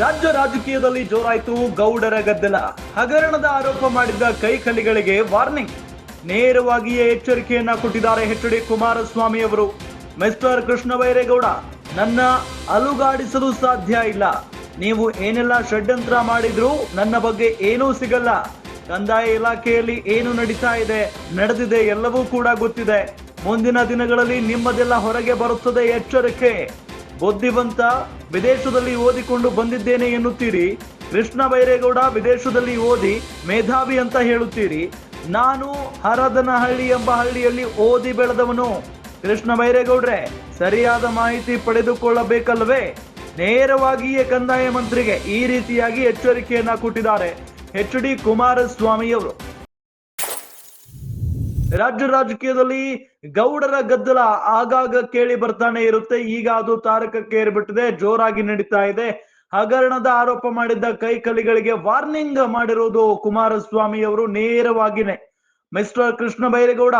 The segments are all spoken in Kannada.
ರಾಜ್ಯ ರಾಜಕೀಯದಲ್ಲಿ ಜೋರಾಯಿತು, ಗೌಡರ ಗದ್ದಲ. ಹಗರಣದ ಆರೋಪ ಮಾಡಿದ್ದ ಕೈಕಲಿಗಳಿಗೆ ವಾರ್ನಿಂಗ್. ನೇರವಾಗಿಯೇ ಎಚ್ಚರಿಕೆಯನ್ನ ಕೊಟ್ಟಿದ್ದಾರೆ ಎಚ್ ಡಿ ಕುಮಾರಸ್ವಾಮಿ ಅವರು. ಮಿಸ್ಟರ್ ಕೃಷ್ಣ ಬೈರೇಗೌಡ, ನನ್ನ ಅಲುಗಾಡಿಸಲು ಸಾಧ್ಯ ಇಲ್ಲ. ನೀವು ಏನೆಲ್ಲ ಷಡ್ಯಂತ್ರ ಮಾಡಿದ್ರು ನನ್ನ ಬಗ್ಗೆ ಏನೂ ಸಿಗಲ್ಲ. ಕಂದಾಯ ಇಲಾಖೆಯಲ್ಲಿ ಏನು ನಡೀತಾ ಇದೆ, ನಡೆದಿದೆ ಎಲ್ಲವೂ ಕೂಡ ಗೊತ್ತಿದೆ. ಮುಂದಿನ ದಿನಗಳಲ್ಲಿ ನಿಮ್ಮದೆಲ್ಲ ಹೊರಗೆ ಬರುತ್ತದೆ ಎಚ್ಚರಿಕೆ. ಬುದ್ಧಿವಂತ ವಿದೇಶದಲ್ಲಿ ಓದಿಕೊಂಡು ಬಂದಿದ್ದೇನೆ ಎನ್ನುತ್ತೀರಿ? ಕೃಷ್ಣ ಬೈರೇಗೌಡ ವಿದೇಶದಲ್ಲಿ ಓದಿ ಮೇಧಾವಿ ಅಂತ ಹೇಳುತ್ತೀರಿ. ನಾನು ಹರದನಹಳ್ಳಿ ಎಂಬ ಹಳ್ಳಿಯಲ್ಲಿ ಓದಿ ಬೆಳೆದವನು. ಕೃಷ್ಣ ಬೈರೇಗೌಡ್ರೆ, ಸರಿಯಾದ ಮಾಹಿತಿ ಪಡೆದುಕೊಳ್ಳಬೇಕಲ್ವೇ ನೇರವಾಗಿಯೇ ಕಂದಾಯ ಮಂತ್ರಿಗೆ ಈ ರೀತಿಯಾಗಿ ಎಚ್ಚರಿಕೆಯನ್ನ ಕೊಟ್ಟಿದ್ದಾರೆ. ಎಚ್ ಡಿ ಕುಮಾರಸ್ವಾಮಿ ಅವರು ರಾಜ್ಯ ರಾಜಕೀಯದಲ್ಲಿ ಗೌಡರ ಗದ್ದಲ ಆಗಾಗ ಕೇಳಿ ಬರ್ತಾನೆ ಇರುತ್ತೆ. ಈಗ ಅದು ತಾರಕಕ್ಕೆ ಏರ್ಬಿಟ್ಟಿದೆ, ಜೋರಾಗಿ ನಡೀತಾ ಇದೆ. ಹಗರಣದ ಆರೋಪ ಮಾಡಿದ್ದ ಕೈಕಲಿಗಳಿಗೆ ವಾರ್ನಿಂಗ್ ಮಾಡಿರುವುದು ಕುಮಾರಸ್ವಾಮಿ ಅವರು ನೇರವಾಗಿನೇ. ಮಿಸ್ಟರ್ ಕೃಷ್ಣ ಬೈರೇಗೌಡ,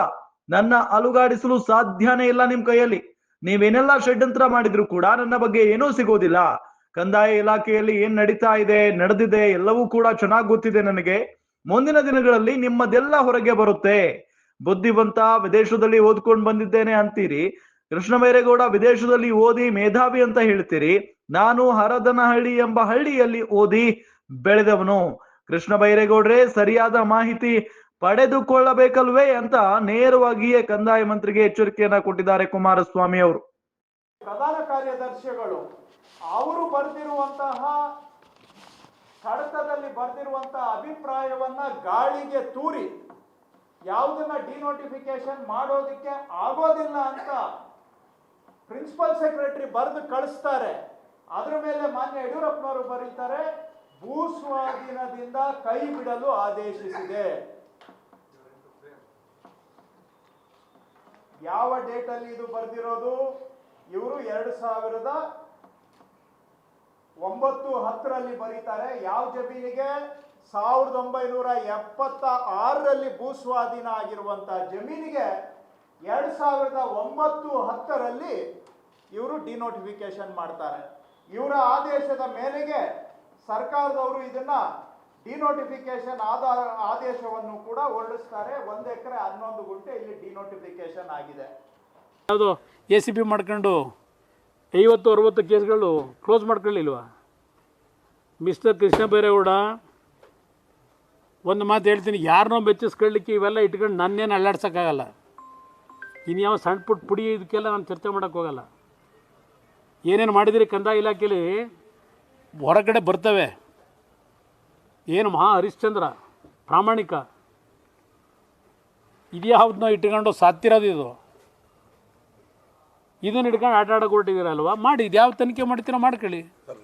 ನನ್ನ ಅಲುಗಾಡಿಸಲು ಸಾಧ್ಯನೇ ಇಲ್ಲ ನಿಮ್ ಕೈಯಲ್ಲಿ. ನೀವೇನೆಲ್ಲ ಷಡ್ಯಂತ್ರ ಮಾಡಿದ್ರು ಕೂಡ ನನ್ನ ಬಗ್ಗೆ ಏನೂ ಸಿಗೋದಿಲ್ಲ. ಕಂದಾಯ ಇಲಾಖೆಯಲ್ಲಿ ಏನ್ ನಡೀತಾ ಇದೆ, ನಡೆದಿದೆ, ಎಲ್ಲವೂ ಕೂಡ ಚೆನ್ನಾಗಿ ಗೊತ್ತಿದೆ ನನಗೆ. ಮುಂದಿನ ದಿನಗಳಲ್ಲಿ ನಿಮ್ಮದೆಲ್ಲ ಹೊರಗೆ ಬರುತ್ತೆ. ಬುದ್ಧಿವಂತ ವಿದೇಶದಲ್ಲಿ ಓದ್ಕೊಂಡು ಬಂದಿದ್ದೇನೆ ಅಂತೀರಿ? ಕೃಷ್ಣ ಬೈರೇಗೌಡ ವಿದೇಶದಲ್ಲಿ ಓದಿ ಮೇಧಾವಿ ಅಂತ ಹೇಳ್ತೀರಿ? ನಾನು ಹರದನಹಳ್ಳಿ ಎಂಬ ಹಳ್ಳಿಯಲ್ಲಿ ಓದಿ ಬೆಳೆದವನು. ಕೃಷ್ಣ ಬೈರೇಗೌಡ್ರೆ ಸರಿಯಾದ ಮಾಹಿತಿ ಪಡೆದುಕೊಳ್ಳಬೇಕಲ್ವೇ ಅಂತ ನೇರವಾಗಿಯೇ ಕಂದಾಯ ಮಂತ್ರಿಗೆ ಎಚ್ಚರಿಕೆಯನ್ನ ಕೊಟ್ಟಿದ್ದಾರೆ ಕುಮಾರಸ್ವಾಮಿ ಅವರು. ಪ್ರಧಾನ ಕಾರ್ಯದರ್ಶಿಗಳು, ಅವರು ಬರೆದಿರುವಂತಹ ಕಡತದಲ್ಲಿ ಬರೆದಿರುವಂತಹ ಅಭಿಪ್ರಾಯವನ್ನ ಗಾಳಿಗೆ ತೂರಿ. ಯಾವುದನ್ನ ಡಿನೋಟಿಫಿಕೇಶನ್ ಮಾಡೋದಕ್ಕೆ ಆಗೋದಿಲ್ಲ ಅಂತ ಪ್ರಿನ್ಸಿಪಲ್ ಸೆಕ್ರೆಟರಿ ಬರೆದು ಕಳಿಸ್ತಾರೆ. ಅದರ ಮೇಲೆ ಮಾನ್ಯ ಯಡಿಯೂರಪ್ಪನವರು ಬರೀತಾರೆ ಭೂ ಸ್ವಾಧೀನದಿಂದ ಕೈ ಬಿಡಲು ಆದೇಶಿಸಿದೆ. ಯಾವ ಡೇಟಲ್ಲಿ ಇದು ಬರೆದಿರೋದು? ಇವರು ಎರಡು ಸಾವಿರದ ಒಂಬತ್ತು ಹತ್ತರಲ್ಲಿ ಬರೀತಾರೆ. ಯಾವ ಜಮೀನಿಗೆ? ಸಾವಿರದ ಒಂಬೈನೂರ ಎಪ್ಪತ್ತ ಆರರಲ್ಲಿ ಭೂ ಸ್ವಾಧೀನ ಆಗಿರುವಂತಹ ಜಮೀನಿಗೆ ಎರಡು ಸಾವಿರದ ಒಂಬತ್ತು ಹತ್ತರಲ್ಲಿ ಇವರು ಡಿನೋಟಿಫಿಕೇಶನ್ ಮಾಡ್ತಾರೆ. ಇವರ ಆದೇಶದ ಮೇರೆಗೆ ಸರ್ಕಾರದವರು ಇದನ್ನ ಡಿನೋಟಿಫಿಕೇಶನ್ ಆದ ಆದೇಶವನ್ನು ಕೂಡ ಹೊರಡಿಸ್ತಾರೆ. ಒಂದು ಎಕರೆ ಹನ್ನೊಂದು ಗುಂಟೆ ಇಲ್ಲಿ ಡಿನೋಟಿಫಿಕೇಶನ್ ಆಗಿದೆ. ಯಾವುದು ಎ ಸಿ ಬಿ ಮಾಡ್ಕೊಂಡು ಐವತ್ತು ಅರವತ್ತು ಕೇಸ್ಗಳು ಕ್ಲೋಸ್ ಮಾಡ್ಕೊಳ್ಳಿಲ್ವಾ? ಮಿಸ್ಟರ್ ಕೃಷ್ಣ ಬೈರೇಗೌಡ ಒಂದು ಮಾತು ಹೇಳ್ತೀನಿ, ಯಾರನ್ನೋ ಬೆಚ್ಚಿಸ್ಕೊಳ್ಳಿಕ್ಕೆ ಇವೆಲ್ಲ ಇಟ್ಕೊಂಡು ನನ್ನೇನು ಅಲ್ಲಾಡ್ಸೋಕ್ಕಾಗಲ್ಲ. ಇನ್ಯಾವ ಯಾವ ಸಣ್ಣ ಪುಟ್ಟ ಪುಡಿ ಇದಕ್ಕೆಲ್ಲ ನಾನು ಚರ್ಚೆ ಮಾಡೋಕ್ಕೆ ಹೋಗಲ್ಲ. ಏನೇನು ಮಾಡಿದಿರಿ ಕಂದಾಯ ಇಲಾಖೆಯಲ್ಲಿ ಹೊರಗಡೆ ಬರ್ತವೆ. ಏನು ಮಹಾ ಹರಿಶ್ಚಂದ್ರ, ಪ್ರಾಮಾಣಿಕ. ಇದ್ಯಾವ್ದನ್ನ ಇಟ್ಕೊಂಡು ಸಾತ್ತಿರೋದು ಇದು. ಇದನ್ನು ಇಟ್ಕೊಂಡು ಆಟ ಆಡೋಕೆ ಹೊರಟಿದ್ದೀರಲ್ವ? ಮಾಡಿ ಇದು ಯಾವ ತನಿಖೆ ಮಾಡ್ತೀರೋ ಮಾಡ್ಕೊಳ್ಳಿ.